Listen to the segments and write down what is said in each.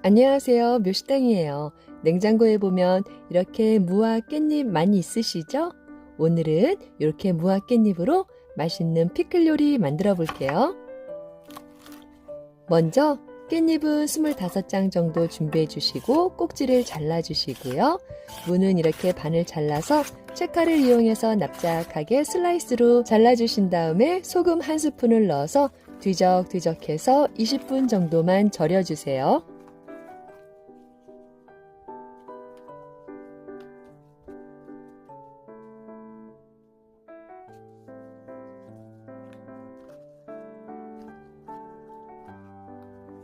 안녕하세요. 묘식당이에요. 냉장고에 보면 이렇게 무와 깻잎 많이 있으시죠? 오늘은 이렇게 무와 깻잎으로 맛있는 피클 요리 만들어 볼게요. 먼저 깻잎은 25장 정도 준비해 주시고 꼭지를 잘라 주시고요. 무는 이렇게 반을 잘라서 채칼을 이용해서 납작하게 슬라이스로 잘라 주신 다음에 소금 한 스푼을 넣어서 뒤적뒤적해서 20분 정도만 절여 주세요.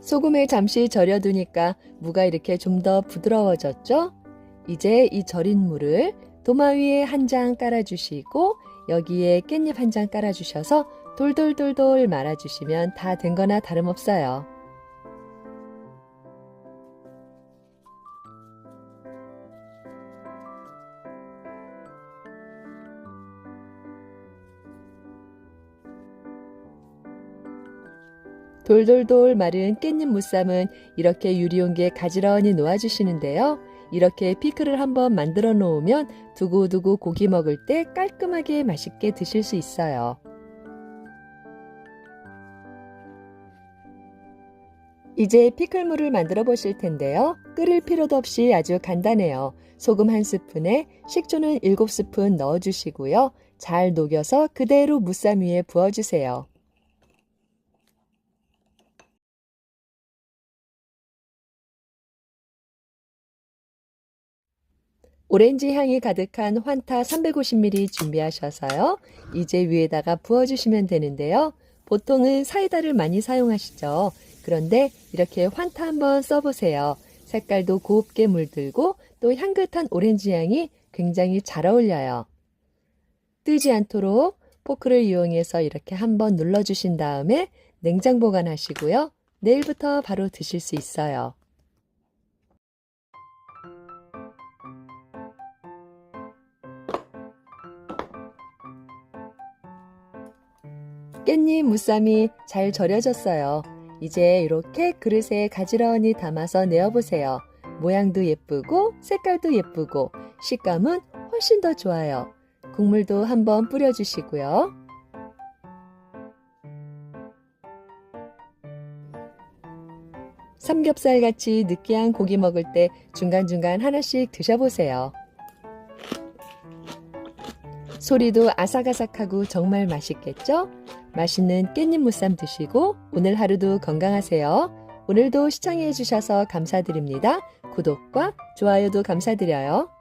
소금에 잠시 절여두니까 무가 이렇게 좀 더 부드러워졌죠? 이제 이 절인 무를 도마 위에 한 장 깔아주시고 여기에 깻잎 한 장 깔아주셔서 돌돌돌돌 말아주시면 다 된 거나 다름없어요. 돌돌돌 마른 깻잎 무쌈은 이렇게 유리용기에 가지런히 놓아주시는데요. 이렇게 피클을 한번 만들어 놓으면 두고두고 고기 먹을 때 깔끔하게 맛있게 드실 수 있어요. 이제 피클물을 만들어 보실 텐데요. 끓일 필요도 없이 아주 간단해요. 소금 한 스푼에 식초는 7스푼 넣어주시고요. 잘 녹여서 그대로 무쌈 위에 부어주세요. 오렌지 향이 가득한 환타 350ml 준비하셔서요. 이제 위에다가 부어주시면 되는데요. 보통은 사이다를 많이 사용하시죠. 그런데 이렇게 환타 한번 써보세요. 색깔도 곱게 물들고 또 향긋한 오렌지 향이 굉장히 잘 어울려요. 뜨지 않도록 포크를 이용해서 이렇게 한번 눌러주신 다음에 냉장 보관하시고요. 내일부터 바로 드실 수 있어요. 깻잎 무쌈이 잘 절여졌어요. 이제 이렇게 그릇에 가지런히 담아서 내어보세요. 모양도 예쁘고 색깔도 예쁘고 식감은 훨씬 더 좋아요. 국물도 한번 뿌려주시고요. 삼겹살 같이 느끼한 고기 먹을 때 중간중간 하나씩 드셔보세요. 소리도 아삭아삭하고 정말 맛있겠죠? 맛있는 깻잎 무쌈 드시고 오늘 하루도 건강하세요. 오늘도 시청해 주셔서 감사드립니다. 구독과 좋아요도 감사드려요.